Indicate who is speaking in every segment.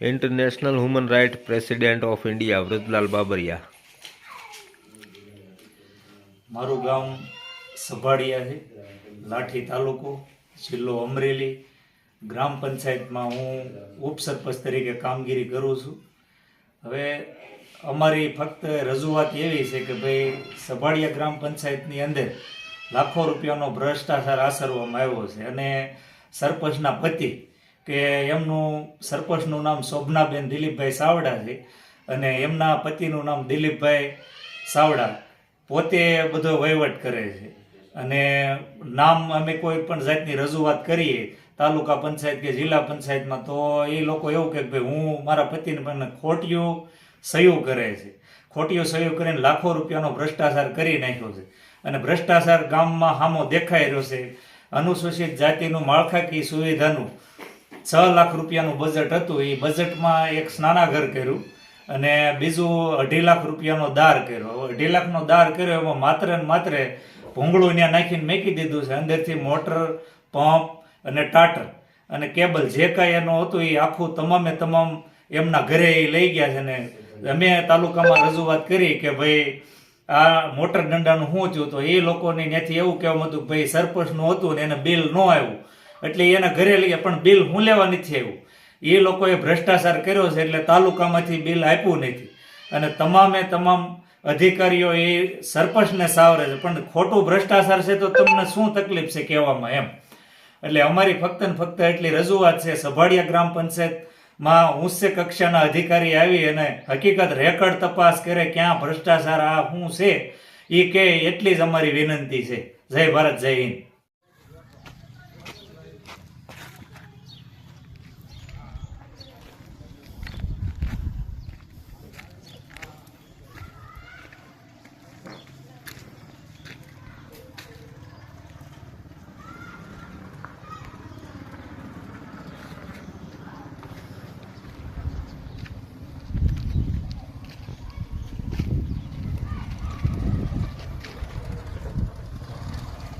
Speaker 1: International human right president of India Vruddhalal Babariya
Speaker 2: મારું ગામ સભાડિયા છે, લાઠી તાલુકો, જિલ્લો અમરેલી. ગ્રામ પંચાયતમાં હું ઉપસરપંચ તરીકે કામગીરી કરું છું. હવે અમારી ફક્ત રજૂઆત એવી છે કે ભાઈ સભાડિયા ગ્રામ પંચાયતની અંદર લાખો રૂપિયાનો ભ્રષ્ટાચાર આચરવામાં આવ્યો છે. અને સરપંચના પતિ કે એમનું સરપંચનું નામ શોભનાબેન દિલીપભાઈ સાવડા છે અને એમના પતિનું નામ દિલીપભાઈ સાવડા પોતે બધો વહીવટ કરે છે. અને નામ અમે કોઈ પણ જાતની રજૂઆત કરીએ તાલુકા પંચાયત કે જિલ્લા પંચાયતમાં તો એ લોકો એવું કે ભાઈ હું મારા પતિને પણ ખોટિયું સહયોગ કરે છે. ખોટીઓ સહયોગ કરીને લાખો રૂપિયાનો ભ્રષ્ટાચાર કરી નાખ્યો છે. અને ભ્રષ્ટાચાર ગામમાં હામો દેખાઈ રહ્યો છે. અનુસૂચિત જાતિનું માળખાકીય સુવિધાનું છ લાખ રૂપિયાનું બજેટ હતું. એ બજેટમાં એક સ્નાનાઘર કર્યું અને બીજું અઢી લાખ રૂપિયાનો દાર કર્યો. અઢી લાખનો દાર કર્યો એમાં માત્ર ને માત્ર ભૂંગળું ત્યાં નાખીને મેકી દીધું છે. અંદરથી મોટર, પંપ અને ટાટર અને કેબલ જે કાંઈ એનું હતું એ આખું તમામે તમામ એમના ઘરે એ લઈ ગયા છે ને અમે તાલુકામાં રજૂઆત કરી કે ભાઈ, આ મોટર દંડાનું શું થયું તો એ લોકોને ત્યાંથી એવું કહેવામાં હતું કે ભાઈ, સરપંચનું હતું ને એને બિલ ન આવ્યું. એટલે એના ઘરે લઈએ પણ બિલ હું લેવા નથી આવ્યું. એ લોકોએ ભ્રષ્ટાચાર કર્યો છે એટલે તાલુકામાંથી બિલ આપ્યું નથી. અને તમામે તમામ અધિકારીઓ એ સરપંચને સાવરે છે. પણ ખોટું ભ્રષ્ટાચાર છે તો તમને શું તકલીફ છે કહેવામાં એમ? એટલે અમારી ફક્ત ને ફક્ત એટલી રજૂઆત છે. સભાડિયા ગ્રામ પંચાયતમાં ઉચ્ચ કક્ષાના અધિકારી આવી અને હકીકત રેકર્ડ તપાસ કરે ક્યાં ભ્રષ્ટાચાર, આ શું છે? એ કે એટલી જ અમારી વિનંતી છે. જય ભારત, જય હિન્દ.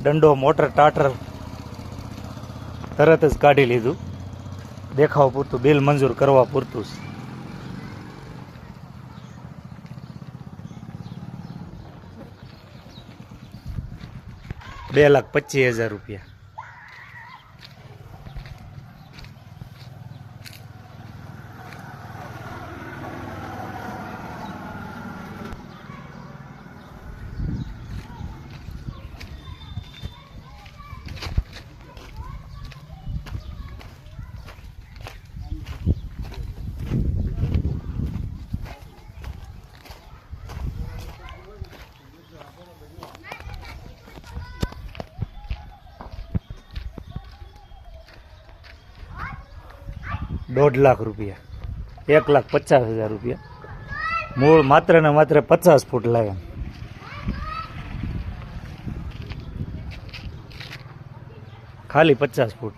Speaker 2: દંડો મોટર ટાટર તરત જ કાઢી લીધું. દેખાવ પૂરતું, બિલ મંજૂર કરવા પૂરતું જ બે લાખ પચીસ હજાર રૂપિયા. દોઢ લાખ રૂપિયા. એક લાખ પચાસ હજાર રૂપિયા. મૂળ માત્ર ને માત્ર પચાસ ફૂટ લાગે. ખાલી પચાસ ફૂટ.